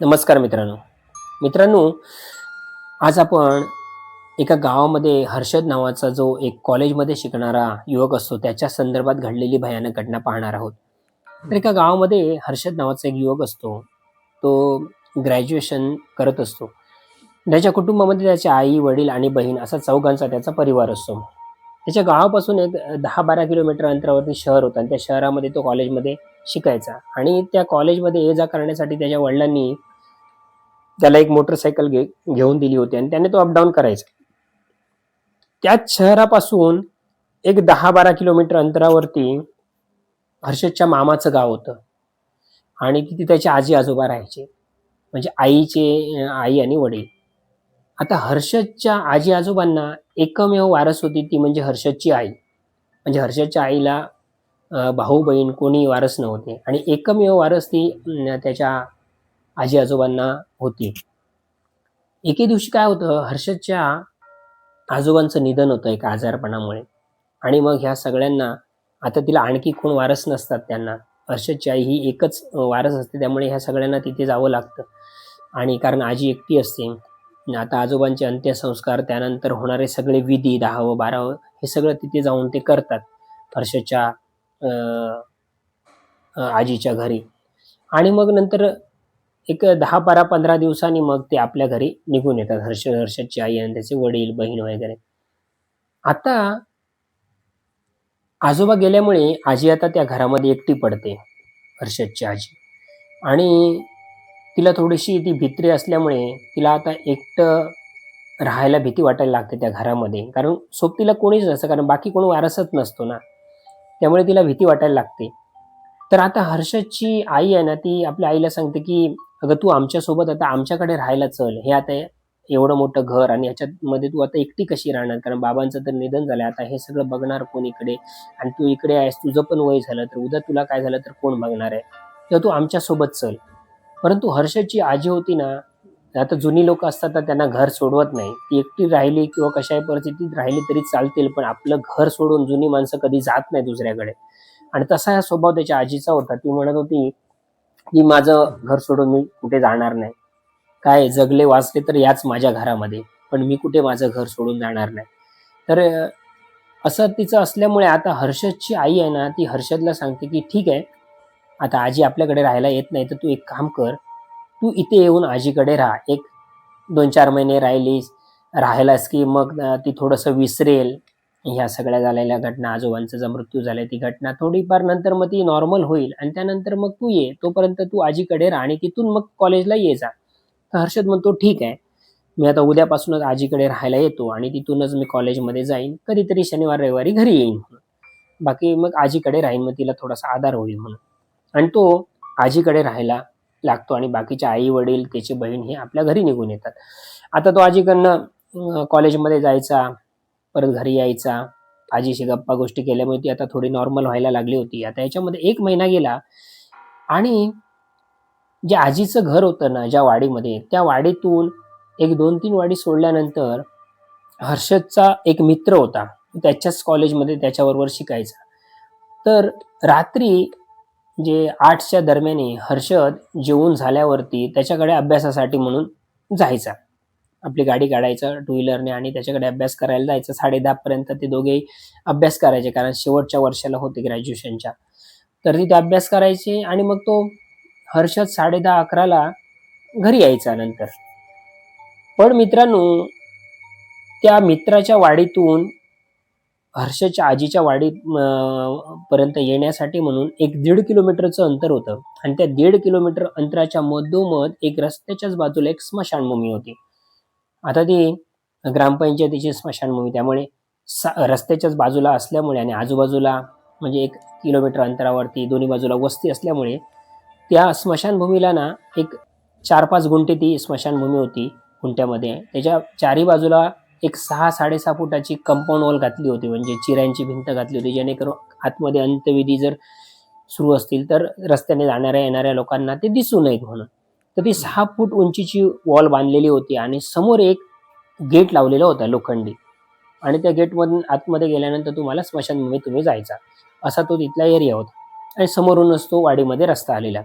नमस्कार मित्रांनो. मित्रांनो आज आपण एका गावामध्ये हर्षद नावाचा जो एक कॉलेजमध्ये शिकणारा युवक असतो त्याच्या संदर्भात घडलेली भयानक घटना पाहणार आहोत. तर एका गावामध्ये हर्षद नावाचा एक युवक असतो तो ग्रॅज्युएशन करत असतो. त्याच्या कुटुंबामध्ये त्याचे आई वडील आणि बहीण असा चौघांचा त्याचा परिवार असतो. त्याच्या गावापासून एक दहा बारा किलोमीटर अंतरावरती शहर होतं आणि त्या शहरामध्ये तो कॉलेजमध्ये शिकायचा आणि त्या कॉलेजमध्ये ये जा करण्यासाठी त्याच्या वडिलांनी त्याला एक मोटरसायकल घे घेऊन दिली होती आणि त्याने तो अपडाऊन करायचा. त्याच शहरापासून एक दहा बारा किलोमीटर अंतरावरती हर्षदच्या मामाचं गाव होतं. आणि तिथे त्याचे आजी आजोबा राहायचे. म्हणजे आईचे आई आणि वडील. आता हर्षदच्या आजी आजोबांना एकमेव वारस होती ती म्हणजे हर्षदची आई. म्हणजे हर्षदच्या आईला भाऊ बहीण कोणी वारस नव्हते. आणि एकमेव वारस ती त्याच्या आजी आजोबांना होती. एके दिवशी काय होतं हर्षदच्या आजोबांचं निधन होतं एका आजारपणामुळे. आणि मग ह्या सगळ्यांना आता तिला आणखी कोण वारस नसतात त्यांना. हर्षदची आई ही एकच वारस असते त्यामुळे ह्या सगळ्यांना तिथे जावं लागतं. आणि कारण आजी एकटी असते आता आजोबांचे अंत्यसंस्कार त्यानंतर होणारे सगळे विधी दहावं बारावं हे सगळं तिथे जाऊन ते करतात हर्षदच्या अं, आजीच्या घरी. आणि मग नंतर एक दहा बारा पंधरा दिवसांनी मग ते आपल्या घरी निघून येतात. हर्ष हर्षदची आई आणि त्याचे वडील बहीण वगैरे. आता आजोबा गेल्यामुळे आजी आता त्या घरामध्ये एकटी पडते हर्षदची आजी. आणि तिला थोडीशी ती भित्री असल्यामुळे तिला आता एकटं राहायला भीती वाटायला लागते त्या घरामध्ये. कारण सोबतीला कोणीच नसतं कारण बाकी कोण वारसच नसतो ना. त्यामुळे तिला भीती वाटायला लागते. तर आता हर्षदची आई आहे ना ती आपल्या आईला सांगते की अगं तू आमच्यासोबत आता आमच्याकडे राहायला चल. हे आता एवढं मोठं घर आणि ह्याच्यामध्ये तू आता एकटी कशी राहणार? कारण बाबांचं तर निधन झालं आता हे सगळं बघणार कोण इकडे? आणि तू इकडे आहेस तुझं पण वय झालं. तर उद्या तुला काय झालं तर कोण बघणार आहे? तेव्हा तू आमच्यासोबत चल. परंतु हर्षची आजी होती ना आता जुनी लोक असतात तर त्यांना घर सोडवत नाही. ती एकटी राहिली किंवा कशाही परिस्थितीत राहिली तरी चालतील पण आपलं घर सोडून जुनी माणसं कधी जात नाही दुसऱ्याकडे. आणि तसा हा स्वभाव त्याच्या आजीचा होता. ती म्हणत होती की माझं घर सोडून मी कुठे जाणार नाही. काय जगले वाचले तर याच माझ्या घरामध्ये पण मी कुठे माझं घर सोडून जाणार नाही. तर असं तिचं असल्यामुळे आता हर्षदची आई आहे ना ती हर्षदला सांगते की ठीक आहे आता आजी आपल्याकडे राहायला येत नाही तर तू एक काम कर तू इथे येऊन आजीकडे राहा. एक दोन चार महिने राहिलीस राहायलास की मग ती थोडंसं विसरेल. ह्या सगळ्या झालेल्या घटना आजोबांचा जो मृत्यू झालाय ती घटना थोडीफार नंतर मग ती नॉर्मल होईल आणि त्यानंतर मग तू ये. तोपर्यंत तू आजीकडे राहा आणि तिथून मग कॉलेजला ये जा. तर हर्षद म्हणतो ठीक आहे. मी आता उद्यापासूनच आजीकडे राहायला येतो आणि तिथूनच मी कॉलेजमध्ये जाईन. कधीतरी शनिवार रविवारी घरी येईन म्हणून. बाकी मग आजीकडे राहीन मग तिला थोडासा आधार होईल म्हणून. आणि तो आजीकडे राहायला लागतो आणि बाकीचे आई वडील त्याची बहीण हे आपल्या घरी निघून येतात. आता तो आजीकडनं कॉलेजमध्ये जायचा. परत घरी यायचा. आजीशी गप्पा गोष्टी केल्यामुळे ती आता थोडी नॉर्मल व्हायला लागली होती. आता याच्यामध्ये एक महिना गेला आणि जे आजीचं घर होतं ना ज्या वाडीमध्ये त्या वाडीतून एक दोन तीन वाडी सोडल्यानंतर हर्षदचा एक मित्र होता. त्याच्याच कॉलेजमध्ये त्याच्याबरोबर शिकायचा. तर रात्री जे आठच्या दरम्याने हर्षद जेवून झाल्यावरती त्याच्याकडे अभ्यासासाठी म्हणून जायचा. आपली गाडी काढायचं टू व्हीलरने आणि त्याच्याकडे अभ्यास करायला जायचं. साडे पर्यंत ते दोघेही अभ्यास करायचे कारण शेवटच्या वर्षाला होते ग्रॅज्युएशनच्या तर तिथे अभ्यास करायचे आणि मग तो हर्षद साडे दहा अकराला घरी यायचा नंतर. पण मित्रांनो त्या मित्राच्या वाडीतून हर्षच्या आजीच्या वाडी अं, पर्यंत येण्यासाठी म्हणून एक दीड किलोमीटरचं अंतर होतं. आणि त्या दीड किलोमीटर अंतराच्या मधोमध एक रस्त्याच्याच बाजूला एक स्मशानभूमी होती. आता ती ग्रामपंचायतीची स्मशानभूमी त्यामुळे सा रस्त्याच्याच बाजूला असल्यामुळे आणि आजूबाजूला म्हणजे एक किलोमीटर अंतरावरती दोन्ही बाजूला वस्ती असल्यामुळे त्या स्मशानभूमीला ना एक चार पाच गुंठे ती स्मशानभूमी होती गुंठ्यामध्ये. त्याच्या चारी बाजूला एक सहा साडेसहा फुटाची कंपाऊंड वॉल घातली होती म्हणजे चिऱ्यांची भिंत घातली होती जेणेकरून आतमध्ये अंत्यविधी जर सुरू असतील तर रस्त्याने जाणाऱ्या येणाऱ्या लोकांना ते दिसू नयेत म्हणून. तर ती सहा फूट उंचीची वॉल बांधलेली होती आणि समोर एक गेट लावलेला होता लोखंडी. आणि त्या गेटमधून आतमध्ये गेल्यानंतर तुम्हाला स्मशानभूमीत तुम्ही जायचा. असा तो तिथला एरिया होता. आणि समोरूनच तो वाडीमध्ये रस्ता आलेला.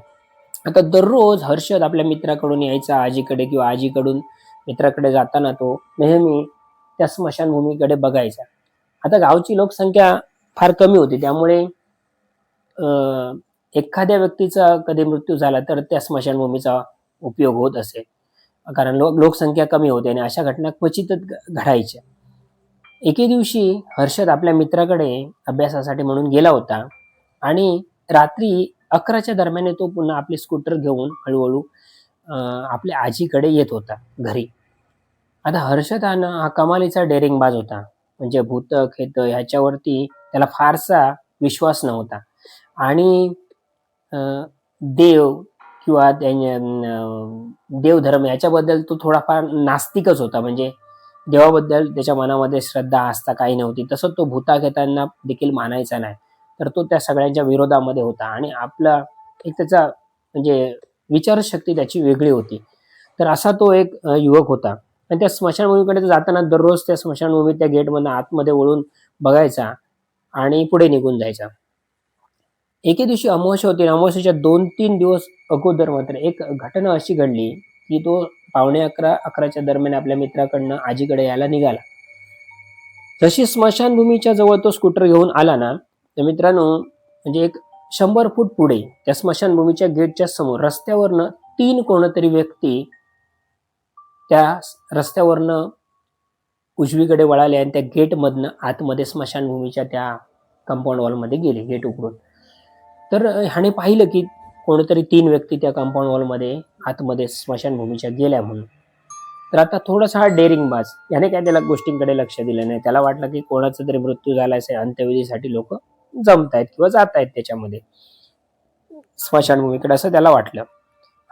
आता दररोज हर्षद आपल्या मित्राकडून यायचा आजीकडे किंवा आजीकडून मित्राकडे जाताना तो नेहमी त्या स्मशानभूमीकडे बघायचा. आता गावची लोकसंख्या फार कमी होती. त्यामुळे एखाद्या व्यक्तीचा कधी मृत्यू झाला तर त्या स्मशानभूमीचा उपयोग होत असे. कारण लोक लोकसंख्या कमी होते आणि अशा घटना क्वचितच घडायच्या. एके दिवशी हर्षद आपल्या मित्राकडे अभ्यासासाठी म्हणून गेला होता आणि रात्री अकराच्या दरम्यान तो पुन्हा आपली स्कूटर घेऊन हळूहळू आपल्या आजीकडे येत होता घरी. आता हर्षद हा हा कमालीचा डेरिंगबाज होता. म्हणजे भूत खेत ह्याच्यावरती त्याला फारसा विश्वास नव्हता. आणि देव किंवा देवधर्म याच्याबद्दल तो थोडाफार नास्तिकच होता. म्हणजे देवाबद्दल त्याच्या मनामध्ये श्रद्धा आस्था काही नव्हती. तसं तो भूताखेतांना देखील मानायचा नाही. तर तो त्या सगळ्यांच्या विरोधामध्ये होता. आणि आपला एक त्याचा म्हणजे विचारशक्ती त्याची वेगळी होती. तर असा तो एक युवक होता. आणि त्या स्मशानभूमीकडे जाताना दररोज त्या स्मशानभूमीत त्या गेटमधनं आतमध्ये वळून बघायचा आणि पुढे निघून जायचा. एके दिवशी अमावस्या होती आणि अमावस्याच्या दोन तीन दिवस अगोदर मात्र एक घटना अशी घडली की तो पावणे अकरा अकराच्या दरम्यान आपल्या मित्राकडनं आजीकडे यायला निघाला. जशी स्मशानभूमीच्या जवळ तो स्कूटर घेऊन आला ना तर मित्रांनो म्हणजे एक शंभर फूट पुढे त्या स्मशानभूमीच्या गेटच्या समोर रस्त्यावरनं तीन कोणतरी व्यक्ती त्या रस्त्यावरनं उजवीकडे वळाले आणि त्या गेटमधनं आतमध्ये स्मशानभूमीच्या त्या कंपाऊंड वॉलमध्ये गेले गेट उघडून. तर ह्याने पाहिलं की कोणीतरी तीन व्यक्ती त्या कंपाऊंड वॉलमध्ये आतमध्ये स्मशानभूमीच्या गेल्या म्हणून. तर आता थोडासा हा डेअरिंग बाज याने काय त्याला गोष्टींकडे लक्ष दिलं नाही. त्याला वाटलं की कोणाचा तरी मृत्यू झाला असेल अंत्यविधीसाठी लोक जमत आहेत किंवा जात आहेत त्याच्यामध्ये. स्मशानभूमीकडे असं त्याला वाटलं.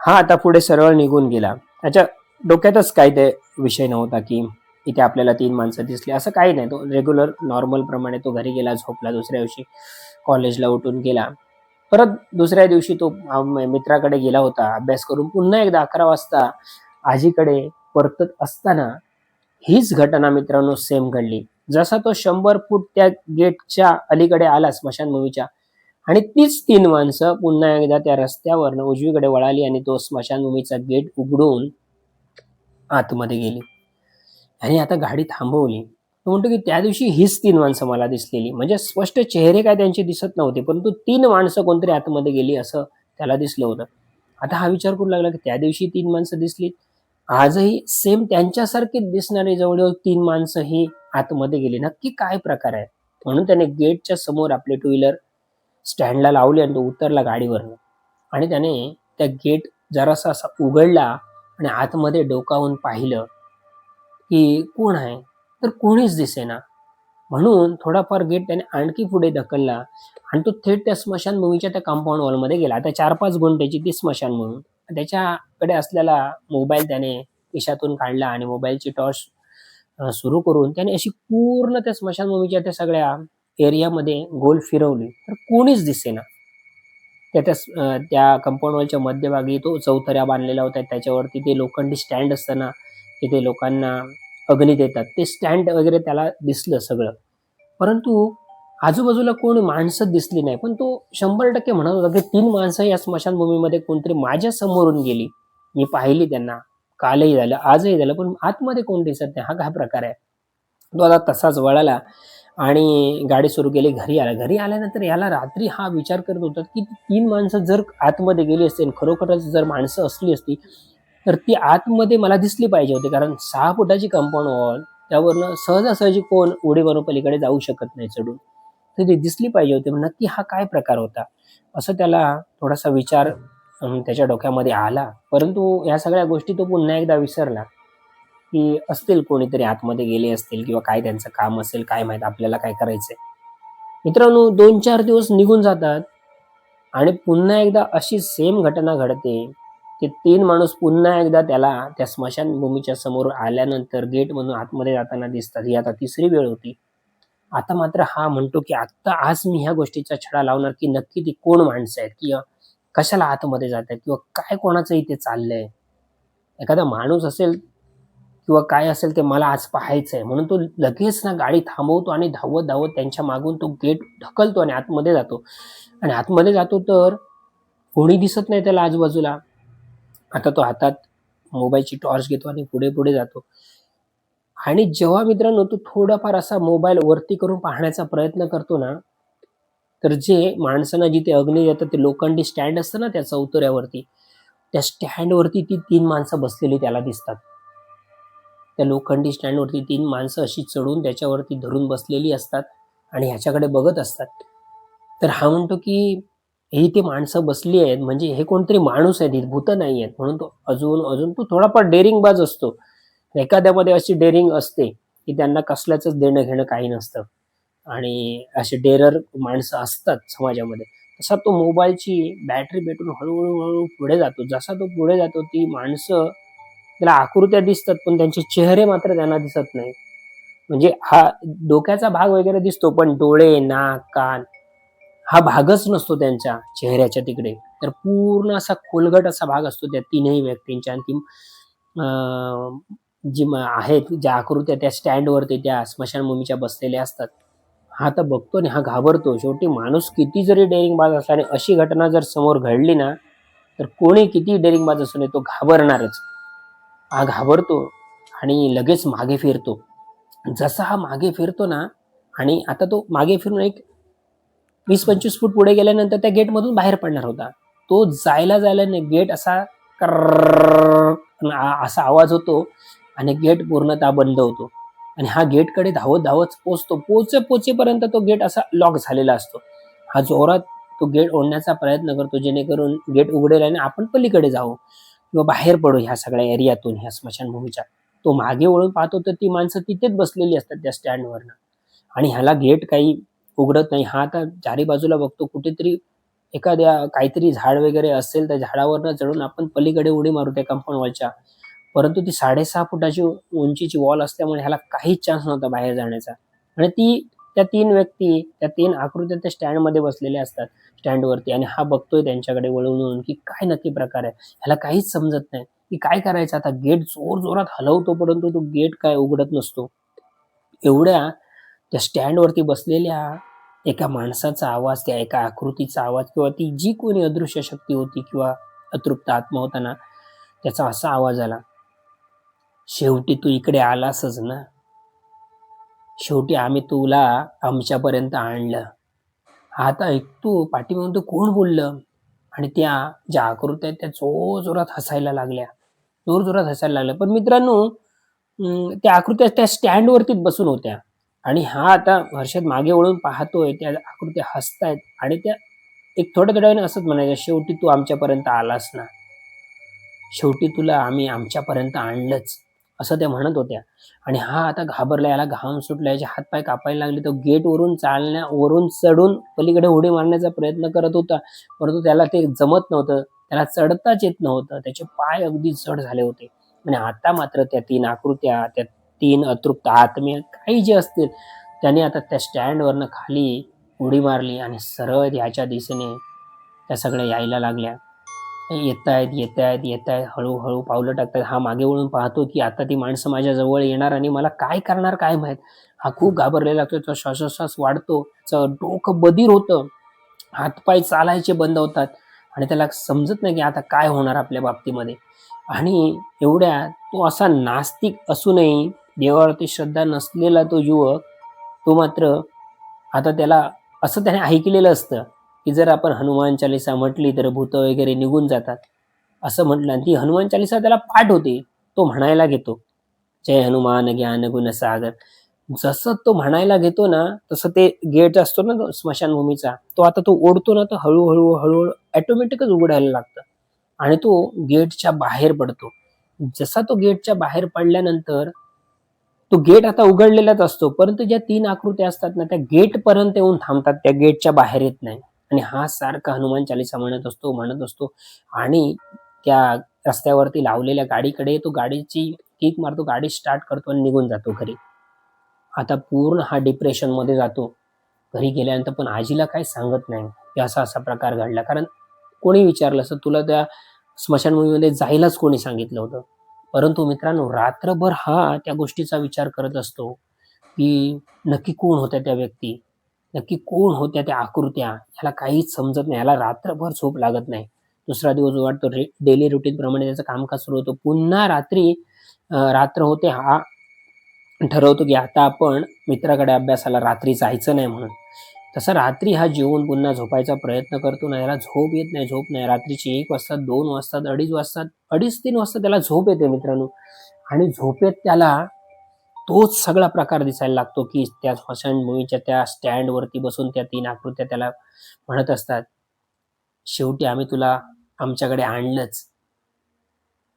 हा आता पुढे सरळ निघून गेला. त्याच्या डोक्यातच काही ते विषय नव्हता की इथे आपल्याला तीन माणसं दिसली. असं काही नाही. तो रेग्युलर नॉर्मल प्रमाणे तो घरी गेला झोपला दुसऱ्या दिवशी कॉलेजला उठून गेला. परत दुसऱ्या दिवशी तो मित्राकडे गेला होता. अभ्यास करून पुन्हा एकदा अकरा वाजता आजीकडे परतत असताना हीच घटना मित्रांनो सेम घडली. जसा तो शंभर फूट त्या गेटच्या अलीकडे आला स्मशानभूमीच्या आणि तीच तीन माणसं पुन्हा एकदा त्या रस्त्यावरनं उजवीकडे वळाली आणि तो स्मशानभूमीचा गेट उघडून आतमध्ये गेली. आणि आता गाडी थांबवली. तो म्हणतो की त्या दिवशी हीच तीन माणसं मला दिसलेली. म्हणजे स्पष्ट चेहरे काय त्यांचे दिसत नव्हते परंतु तीन माणसं कोणतरी आतमध्ये गेली असं त्याला दिसलं होतं. आता हा विचार करू लागला की त्या दिवशी तीन माणसं दिसली आजही सेम त्यांच्यासारखी दिसणारी जवळजवळ तीन माणसं ही आतमध्ये गेली. नक्की काय प्रकार आहे? म्हणून त्याने गेटच्या समोर आपले टू व्हीलर स्टँडला लावली आणि तो उतरला गाडीवरनं. आणि त्याने त्या गेट जरासा असा उघडला आणि आतमध्ये डोकावून पाहिलं की कोण आहे? तर कोणीच दिसेना. म्हणून थोडाफार गेट त्याने आणखी पुढे ढकलला आणि तो थेट त्या स्मशानभूमीच्या त्या कंपाऊंड वॉलमध्ये गेला. आता चार पाच गुंठ्याची ती स्मशानभूमी त्याच्याकडे असलेला मोबाईल त्याने खिशातून काढला आणि मोबाईलची टॉर्च सुरू करून त्याने अशी पूर्ण त्या स्मशानभूमीच्या त्या सगळ्या एरियामध्ये गोल फिरवली. तर कोणीच दिसेना. त्या त्या त्या कंपाऊंड वॉलच्या मध्यभागी तो चौथऱ्या बांधलेला होता. त्याच्यावरती ते लोखंडी स्टँड असताना तिथे लोकांना अग्नी देतात. ते स्टँड वगैरे त्याला दिसलं सगळं. परंतु आजूबाजूला कोण माणसं दिसली नाही. पण तो शंभर टक्के म्हणत होता की तीन माणसं या स्मशानभूमीमध्ये कोणतरी माझ्या समोरून गेली. मी पाहिली त्यांना. कालही झालं आजही झालं पण आतमध्ये कोण दिसत नाही. हा काय प्रकार आहे? तो आता तसाच वळाला आणि गाडी सुरू केली घरी आला. घरी आल्यानंतर याला रात्री हा विचार करत होता की तीन माणसं जर आतमध्ये गेली असती आणि खरोखरच जर माणसं असली असती तर ती आतमध्ये मला दिसली पाहिजे होती कारण सहा फुटाची कंपाऊंड वॉल त्यावरनं सहजासहजी कोण उडी मारून पलीकडे जाऊ शकत नाही चढून. तर ती दिसली पाहिजे होती मग नक्की हा काय प्रकार होता? असं त्याला थोडासा विचार त्याच्या डोक्यामध्ये आला. परंतु या सगळ्या गोष्टी तो पुन्हा एकदा विसरला की असतील कोणीतरी आतमध्ये गेले असतील किंवा काय त्यांचं काम असेल काय माहीत आपल्याला काय करायचंय. मित्रांनो दोन चार दिवस निघून जातात आणि पुन्हा एकदा अशी सेम घटना घडते ते तीन माणूस पुन्हा एकदा त्याला त्या स्मशानभूमीच्या समोर आल्यानंतर गेटमधून आतमध्ये जाताना दिसतात. ही आता तिसरी वेळ होती. आता मात्र हा म्हणतो की आत्ता आज मी ह्या गोष्टीचा छडा लावणार की नक्की ती कोण माणसं आहेत? किंवा कशाला आतमध्ये जात आहेत? किंवा काय कोणाचं इथे चाललंय? एखादा माणूस असेल किंवा काय असेल ते मला आज पाहायचं आहे. म्हणून तो लगेच ना गाडी थांबवतो आणि धावत धावत त्यांच्या मागून तो गेट ढकलतो आणि आतमध्ये जातो. आणि आतमध्ये जातो तर कोणी दिसत नाही त्याला आजूबाजूला. आता तो हातात मोबाईलची टॉर्च घेतो आणि पुढे पुढे जातो. आणि जेव्हा मित्रांनो तो थोडाफार असा मोबाईल वरती करून पाहण्याचा प्रयत्न करतो ना तर जे माणसांना जिथे अग्नी देतात ते लोखंडी स्टँड असतं ना त्या चौतऱ्यावरती त्या स्टँडवरती ती तीन माणसं बसलेली त्याला दिसतात. त्या लोखंडी स्टँडवरती तीन माणसं अशी चढून त्याच्यावरती धरून बसलेली असतात आणि ह्याच्याकडे बघत असतात. तर हा म्हणतो की ही ती माणसं बसली आहेत म्हणजे हे कोणतरी माणूस आहेत ही भूत नाही आहेत म्हणून तो अजून अजून तो थोडाफार डेअरिंग बाज असतो. एखाद्यामध्ये अशी डेअरिंग असते की त्यांना कसल्याच देणं घेणं काही नसतं. आणि असे डेरर माणसं असतात समाजामध्ये. तसा तो मोबाईलची बॅटरी भेटून हळूहळू हळूहळू पुढे जातो. जसा तो पुढे जातो ती माणसं त्याला आकृत्या दिसतात पण त्यांचे चेहरे मात्र त्यांना दिसत नाही म्हणजे हा डोक्याचा भाग वगैरे दिसतो पण डोळे नाक कान हा भागच नसतो त्यांच्या चेहऱ्याच्या तिकडे. तर पूर्ण असा खोलगट असा भाग असतो त्या तीनही व्यक्तींच्या. आणि ती जी म- आहेत ज्या आकृत्या त्या स्टँडवरती त्या स्मशानभूमीच्या बसलेल्या असतात. हा तर बघतो आणि हा घाबरतो. शेवटी माणूस किती जरी डेअरिंग बाज असला आणि अशी घटना जर समोर घडली ना तर कोणी किती डेअरिंग बाज असू नये तो घाबरणारच. हा घाबरतो आणि लगेच मागे फिरतो. जसा हा मागे फिरतो ना आणि आता तो मागे फिरून एक वीस पंचवीस फूट पुढे गेल्यानंतर त्या गेटमधून बाहेर पडणार होता. तो जायला जायला गेट असा असा आवाज होतो आणि गेट पूर्णतः बंद होतो आणि हा गेटकडे धावत धावत पोचतो पोचे पोचेपर्यंत तो गेट असा लॉक झालेला असतो हा जोरात तो गेट ओढण्याचा प्रयत्न करतो जेणेकरून गेट उघडेल आणि आपण पलीकडे जाऊ किंवा बाहेर पडू ह्या सगळ्या एरियातून ह्या स्मशानभूमीच्या तो मागे वळून पाहतो तर ती माणसं तिथेच बसलेली असतात त्या स्टँडवरनं आणि ह्याला गेट काही उघडत नाही. हा आता चारी बाजूला बघतो कुठेतरी एखाद्या काहीतरी झाड वगैरे असेल त्या झाडावरनं चढून आपण पलीकडे उडी मारू त्या कंपाऊंड वॉलच्या परंतु ती साडेसहा फुटाची उंचीची वॉल असल्यामुळे ह्याला काहीच चान्स नव्हता बाहेर जाण्याचा. आणि ती त्या तीन व्यक्ती त्या तीन आकृत्या त्या स्टँडमध्ये बसलेल्या असतात स्टँडवरती आणि हा बघतोय त्यांच्याकडे वळून वळून की काय नक्की प्रकार आहे. ह्याला काहीच समजत नाही की काय करायचं आता. गेट जोर जोरात हलवतो परंतु तो गेट काय उघडत नसतो. एवढ्या त्या स्टँडवरती बसलेल्या एका माणसाचा आवाज त्या एका आकृतीचा आवाज किंवा ती जी कोणी अदृश्य शक्ती होती किंवा अतृप्त आत्मा होता ना त्याचा असा आवाज आला. शेवटी तू इकडे आलासच ना. शेवटी आम्ही तुला आमच्यापर्यंत आणलं. आता ऐकतो पाठीमागून तू कोण बोललं? आणि त्या ज्या आकृत्या आहेत त्या जोर जोरात हसायला लागल्या. जोर जोरात हसायला लागल्या. पण मित्रांनो अं, त्या आकृत्या त्या स्टँडवरतीच बसून होत्या. आणि हा आता हर्षद मागे वळून पाहतोय त्या आकृत्या हसतायत आणि त्या एक थोड्या थोड्या असंच म्हणायचं शेवटी तू आमच्यापर्यंत आलास ना? शेवटी तुला आम्ही आमच्यापर्यंत आणलंच असं त्या म्हणत होत्या. आणि हा आता घाबरला याला घाम सुटला याचे हातपाय कापायला लागले तो गेटवरून चालण्या वरून चढून पलीकडे उडी मारण्याचा प्रयत्न करत होता परंतु त्याला ते जमत नव्हतं त्याला चढताच येत नव्हतं त्याचे पाय अगदी जड झाले होते. आणि आता मात्र त्या तीन आकृत्या त्या तीन अतृप्त आत्मे काही जे असतील त्याने आता त्या स्टँडवरनं खाली उडी मारली आणि सरळ ह्याच्या दिशेने त्या सगळ्या यायला लागल्या. येत आहेत येत आहेत येत आहेत हळूहळू पावलं टाकतात. हा मागे वळून पाहतो की आता ती माणसं माझ्याजवळ येणार आणि मला काय करणार काय माहीत? हा खूप घाबरलेला लागतो. तो श्वासोश्वास वाढतो. त्याचं डोकं बधीर होतं. हातपाय चालायचे बंद होतात. आणि त्याला समजत नाही की आता काय होणार आपल्या बाबतीमध्ये. आणि एवढ्या तो असा नास्तिक असूनही देवावरती श्रद्धा नसलेला तो युवक तो मात्र आता त्याला असं त्याने ऐकलेलं असतं की जर आपण हनुमान चालिसा म्हटली तर भूत वगैरे निघून जातात. असं म्हटलं आणि ती हनुमान चालिसा त्याला पाठ होते. तो म्हणायला घेतो जय हनुमान ज्ञान गुण सागर. जसं तो म्हणायला घेतो ना तसं ते गेट असतो ना तो स्मशानभूमीचा तो आता तो ओढतो ना तर हळूहळू हळूहळू ऑटोमॅटिकच उघडायला लागतं. आणि तो गेटच्या बाहेर पडतो. जसा तो गेटच्या बाहेर पडल्यानंतर तो गेट आता उघडलेलाच असतो परंतु ज्या तीन आकृत्या असतात ना त्या गेट पर्यंत येऊन थांबतात त्या गेटच्या बाहेर येत नाही. आणि हा सारखा हनुमान चालिसा म्हणत असतो म्हणत असतो आणि त्या रस्त्यावरती लावलेल्या गाडीकडे तो गाडीची किक मारतो गाडी स्टार्ट करतो आणि निघून जातो घरी. आता पूर्ण हा डिप्रेशनमध्ये जातो. घरी गेल्यानंतर पण आजीला काही सांगत नाही. की असा असा प्रकार घडला. कारण कोणी विचारलं असं? तुला त्या स्मशानभूमीमध्ये जायलाच कोणी सांगितलं होतं? परंतु मित्रांनो रात्रभर हा त्या गोष्टीचा विचार करत असतो की नक्की कोण होत्या त्या व्यक्ती? नक्की कोण होत्या त्या आकृत्या? ह्याला काहीच समजत नाही. ह्याला रात्रभर झोप लागत नाही. दुसरा दिवस वाटतो रे डेली रुटीनप्रमाणे त्याचं कामकाज सुरू होतं. पुन्हा रात्री रात्र होते हा ठरवतो की आता आपण मित्राकडे अभ्यासाला रात्री जायचं नाही म्हणून. तसा रात्री हा जीवन पुन्हा झोपायचा प्रयत्न करतो ना याला झोप येत नाही झोप नाही. रात्रीची एक वाजता दोन वाजतात अडीच वाजतात अडीच तीन वाजता त्याला झोप येते मित्रांनो. आणि झोपेत त्याला तोच सगळा प्रकार दिसायला लागतो की त्या स्मशानभूमीच्या त्या स्टँडवरती बसून त्या तीन आकृत्या त्याला म्हणत असतात शेवटी आम्ही तुला आमच्याकडे आणलंच.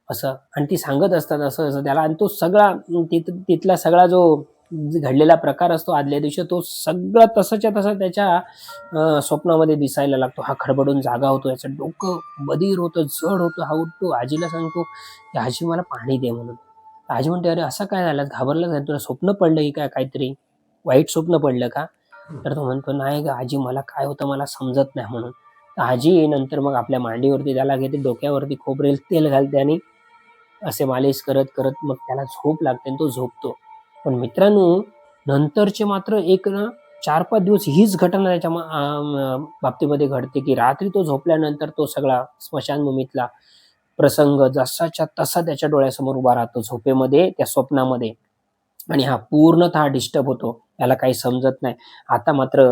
असं. आणि ती सांगत असतात असं असं त्याला. आणि तो सगळा तिथ तिथला सगळा जो घडलेला प्रकार असतो आदल्या दिवशी तो सगळं तसंच्या तसं त्याच्या स्वप्नामध्ये दिसायला लागतो. हा खडबडून जागा होतो याचं डोकं बधीर होतं जड होतं हा उठतो आजीला सांगतो की आजी मला पाणी दे म्हणून. आजी म्हणते अरे असं काय झालं? घाबरलं काय तुला स्वप्न पडलं की काय काहीतरी? वाईट स्वप्न पडलं का? तर तो म्हणतो नाही ग आजी मला काय होतं मला समजत नाही म्हणून. तर आजी नंतर मग आपल्या मांडीवरती त्याला घेते डोक्यावरती खोबरेल तेल घालते आणि असे मालिश करत करत मग त्याला झोप लागते आणि तो झोपतो. पण मित्रांनो नंतरचे मात्र एक ना चार पाच दिवस हीच घटना त्याच्या बाबतीमध्ये घडते की रात्री तो झोपल्यानंतर तो सगळा स्मशानभूमीतला प्रसंग जसाच्या तसा त्याच्या डोळ्यासमोर उभा राहतो झोपेमध्ये त्या स्वप्नामध्ये. आणि हा पूर्णतः डिस्टर्ब होतो याला काही समजत नाही. आता मात्र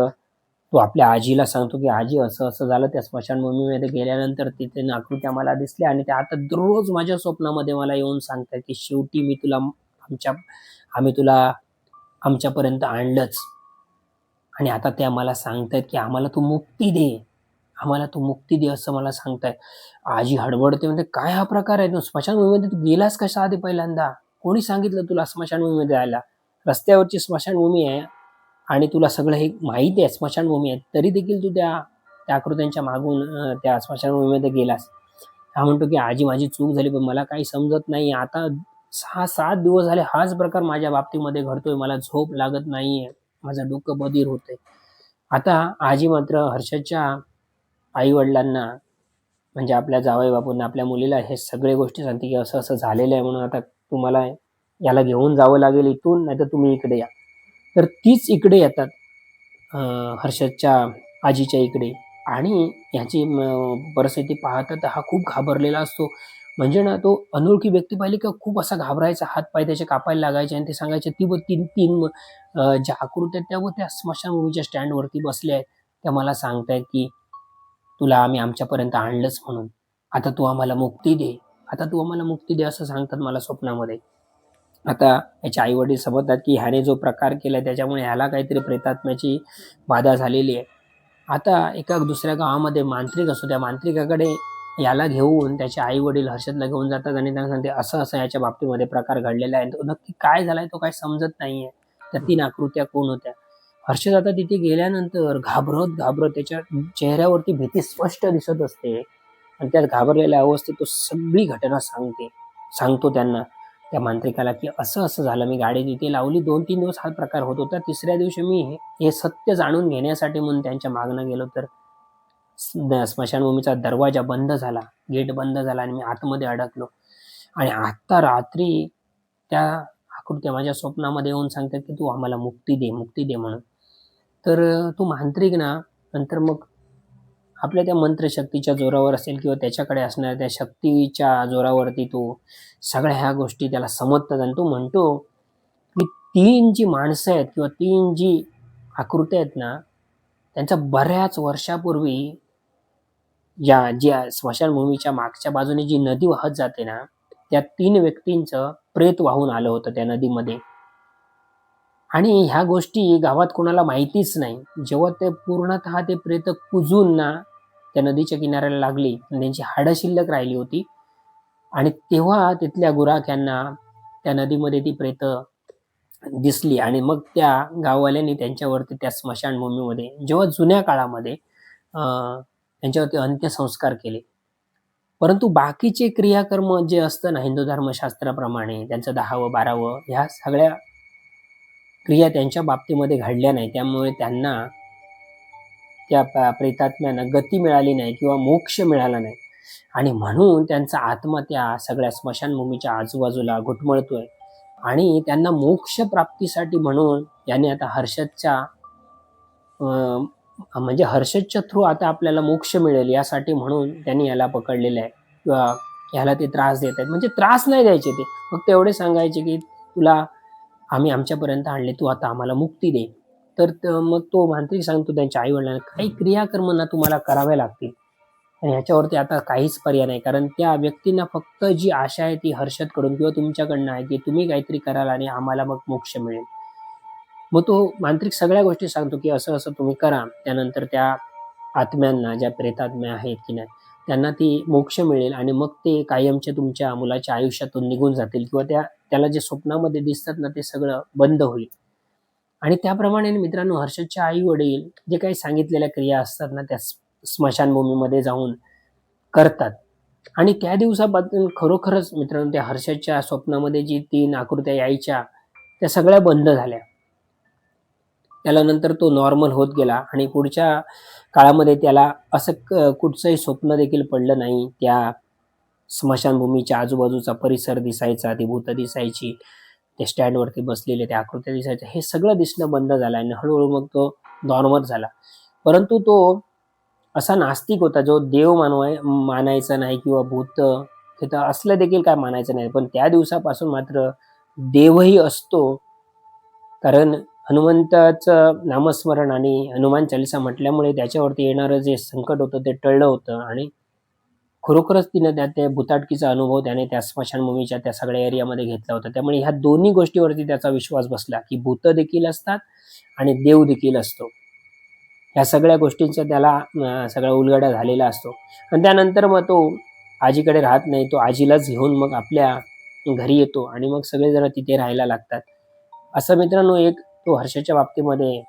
तो आपल्या आजीला सांगतो की आजी असं असं झालं त्या स्मशानभूमीमध्ये गेल्यानंतर तिथे आकृत्या मला दिसल्या आणि त्या आता दररोज माझ्या स्वप्नामध्ये मला येऊन सांगतात की शेवटी मी तुला आमच्या आम्ही तुला आमच्यापर्यंत आणलंच. आणि आता ते आम्हाला सांगतायत की आम्हाला तू मुक्ती दे. आम्हाला तू मुक्ती दे असं मला सांगतायत. आजी हडबडते म्हणते काय हा प्रकार आहे? तू स्मशानभूमीमध्ये तू गेलास कशा आधी पहिल्यांदा? कोणी सांगितलं तुला स्मशानभूमीमध्ये जायला रस्त्यावरची स्मशानभूमी आहे आणि तुला सगळं हे माहिती आहे स्मशानभूमी आहे. तरी देखील तू त्या त्या आकृत्यांच्या मागून त्या स्मशानभूमीमध्ये गेलास. हा म्हणतो की आजी माझी चूक झाली पण मला काही समजत नाही. आता सहा सात दिवस झाले हाच प्रकार माझ्या बाबतीमध्ये घडतोय. मला झोप लागत नाहीये. माझं डोकं बधीर होतंय. आता आजी मात्र हर्षदच्या आई वडिलांना म्हणजे आपल्या जावई बापूंना आपल्या मुलीला हे सगळे गोष्टी सांगते की असं असं झालेलं आहे म्हणून आता तुम्हाला याला घेऊन जावं लागेल इथून नाही तर तुम्ही इकडे या. तर तीच इकडे येतात हर्षदच्या आजीच्या इकडे. आणि याची परिस्थिती पाहता तर हा खूप घाबरलेला असतो. म्हणजे ना तो अनोळखी व्यक्ती पाहिली का खूप असा घाबरायचा हात पाय त्याचे कापायला लागायचे आणि ते सांगायचे ती व तीन तीन ज्या आकृत्या आहेत त्या व त्या स्मशानभूमीच्या स्टँडवरती बसल्या आहेत. त्या मला सांगतायत की तुला आम्ही आमच्यापर्यंत आणलंच म्हणून. आता तू आम्हाला मुक्ती दे. आता तू आम्हाला मुक्ती दे असं सांगतात मला स्वप्नामध्ये. आता याचे आई वडील समजतात की ह्याने जो प्रकार केला त्याच्यामुळे ह्याला काहीतरी प्रेतात्म्याची बाधा झालेली आहे. आता एका दुसऱ्या गावामध्ये मांत्रिक असो त्या मांत्रिकाकडे याला घेऊन त्याचे आई वडील हर्षदला घेऊन जातात आणि त्यांना सांगते असं असं याच्या बाबतीमध्ये प्रकार घडलेला आहे. तो नक्की काय झालाय तो काय समजत नाहीये. त्या तीन आकृत्या कोण होत्या? हर्षद आता तिथे गेल्यानंतर घाबरत घाबरत त्याच्या चेहऱ्यावरती भीती स्पष्ट दिसत असते आणि त्यात घाबरलेल्या अवस्थेत तो सगळी घटना सांगते सांगतो त्यांना त्या मांत्रिकाला की असं असं झालं मी गाडी तिथे लावली दोन तीन दिवस हा प्रकार होत होता तिसऱ्या दिवशी मी हे- हे सत्य जाणून घेण्यासाठी म्हणून त्यांच्या मागणं गेलो तर स्मशानभूमीचा दरवाजा बंद झाला. गेट बंद झाला आणि मी आतमध्ये अडकलो. आणि आत्ता रात्री त्या आकृत्या माझ्या स्वप्नामध्ये येऊन सांगतात की तू आम्हाला मुक्ती दे मुक्ती दे म्हणून. तर तू मांत्रिक ना नंतर मग आपल्या त्या मंत्रशक्तीच्या जोरावर असेल किंवा त्याच्याकडे असणाऱ्या त्या शक्तीच्या जोरावरती तो सगळ्या ह्या गोष्टी त्याला समजतात. आणि तो म्हणतो की तीन जी माणसं आहेत किंवा तीन जी आकृत्या आहेत ना त्यांचा बऱ्याच वर्षापूर्वी या ज्या स्मशानभूमीच्या मागच्या बाजूने जी नदी वाहत जाते ना त्या तीन व्यक्तींचं प्रेत वाहून आलं होतं त्या नदीमध्ये. आणि ह्या गोष्टी गावात कोणाला माहितीच नाही. जेव्हा ते पूर्णतः ते प्रेत कुजून ना त्या नदीच्या किनाऱ्याला लागली आणि त्यांची हाडं शिल्लक राहिली होती. आणि तेव्हा तिथल्या गुराख्यांना त्या नदीमध्ये ती प्रेत दिसली. आणि मग त्या गाववाल्यांनी त्यांच्यावरती त्या स्मशानभूमीमध्ये जेव्हा जुन्या काळामध्ये त्यांच्यावरती अंत्यसंस्कार केले. परंतु बाकीचे क्रियाकर्म जे असतं ना हिंदू धर्मशास्त्राप्रमाणे त्यांचं दहावं बारावं ह्या सगळ्या क्रिया त्यांच्या बाबतीमध्ये घडल्या नाही. त्यामुळे त्यांना त्या प- प्रेतात्म्यांना गती मिळाली नाही किंवा मोक्ष मिळाला नाही. आणि म्हणून त्यांचा आत्मा त्या सगळ्या स्मशानभूमीच्या आजूबाजूला घुटमळतोय. आणि त्यांना मोक्ष प्राप्तीसाठी म्हणून याने आता हर्षदच्या अं, म्हणजे हर्षदच्या थ्रू आता आपल्याला मोक्ष मिळेल यासाठी म्हणून त्यांनी याला पकडलेलं आहे. किंवा ह्याला ते त्रास देत आहेत. म्हणजे त्रास नाही द्यायचे ते. फक्त एवढे सांगायचे की तुला आम्ही आमच्यापर्यंत आणले तू आता आम्हाला मुक्ती दे. तर मग तो मांत्रिक सांगतो त्यांच्या आई वडिलांना काही क्रियाकर्मना तुम्हाला कराव्या लागतील. आणि ह्याच्यावरती आता काहीच पर्याय नाही. कारण त्या व्यक्तींना फक्त जी आशा आहे ती हर्षदकडून किंवा तुमच्याकडनं आहे की तुम्ही काहीतरी कराल आणि आम्हाला मग मोक्ष मिळेल. मग तो मांत्रिक सगळ्या गोष्टी सांगतो की असं असं तुम्ही करा. त्यानंतर त्या आत्म्यांना ज्या प्रेतात्म्या आहेत की नाही त्यांना ती मोक्ष मिळेल आणि मग ते कायमच्या तुमच्या मुलाच्या आयुष्यातून निघून जातील किंवा त्या त्याला जे स्वप्नामध्ये दिसतात ना ते सगळं बंद होईल. आणि त्याप्रमाणे मित्रांनो हर्षदच्या आई वडील जे काही सांगितलेल्या क्रिया असतात ना त्या स्मशानभूमीमध्ये जाऊन करतात. आणि त्या दिवसापासून खरोखरच मित्रांनो त्या हर्षदच्या स्वप्नामध्ये जी तीन आकृत्या यायच्या त्या सगळ्या बंद झाल्या. त्याला नंतर तो नॉर्मल होत गेला आणि पुढच्या काळामध्ये त्याला असं क- कुठचंही स्वप्न देखील पडलं नाही. त्या स्मशानभूमीच्या आजूबाजूचा परिसर दिसायचा ती भूत दिसायची ते स्टँडवरती बसलेले त्या आकृत्या दिसायच्या हे सगळं दिसणं बंद झालं आणि हळूहळू मग तो नॉर्मल झाला. परंतु तो असा नास्तिक होता जो देव मानवाय मानायचा नाही किंवा भूत तिथं असलं देखील काय मानायचं नाही. पण त्या दिवसापासून मात्र देवही असतो. कारण हनुमंताचं नामस्मरण आणि हनुमान चालिसा म्हटल्यामुळे त्याच्यावरती येणारं जे संकट होतं ते टळलं होतं आणि खरोखरच तिनं त्या ते भुताटकीचा अनुभव त्याने त्या स्मशानभूमीच्या त्या सगळ्या एरियामध्ये घेतला होता. त्यामुळे ह्या दोन्ही गोष्टीवरती त्याचा विश्वास बसला की भूत देखील असतात आणि देव देखील असतो. ह्या सगळ्या गोष्टींचा त्याला सगळा उलगडा झालेला असतो. आणि त्यानंतर मग तो आजीकडे राहत नाही तो आजीलाच घेऊन मग आपल्या घरी येतो आणि मग सगळेजण तिथे राहायला लागतात. असं मित्रांनो एक तो हर्षाच्या बाबतीमध्ये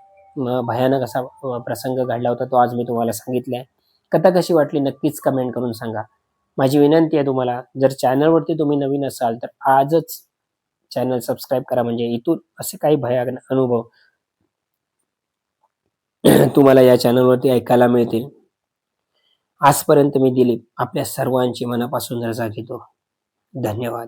भयानक असा प्रसंग घडला होता तो आज मी तुम्हाला सांगितला आहे कथा कशी वाटली नक्कीच कमेंट करून सांगा. माझी विनंती आहे तुम्हाला जर चॅनलवरती तुम्ही नवीन असाल तर आजच चॅनल सबस्क्राईब करा. म्हणजे इथून असे काही भयान अनुभव तुम्हाला या चॅनलवरती ऐकायला मिळतील. आजपर्यंत मी दिलीप आपल्या सर्वांची मनापासून रजा घेतो. धन्यवाद.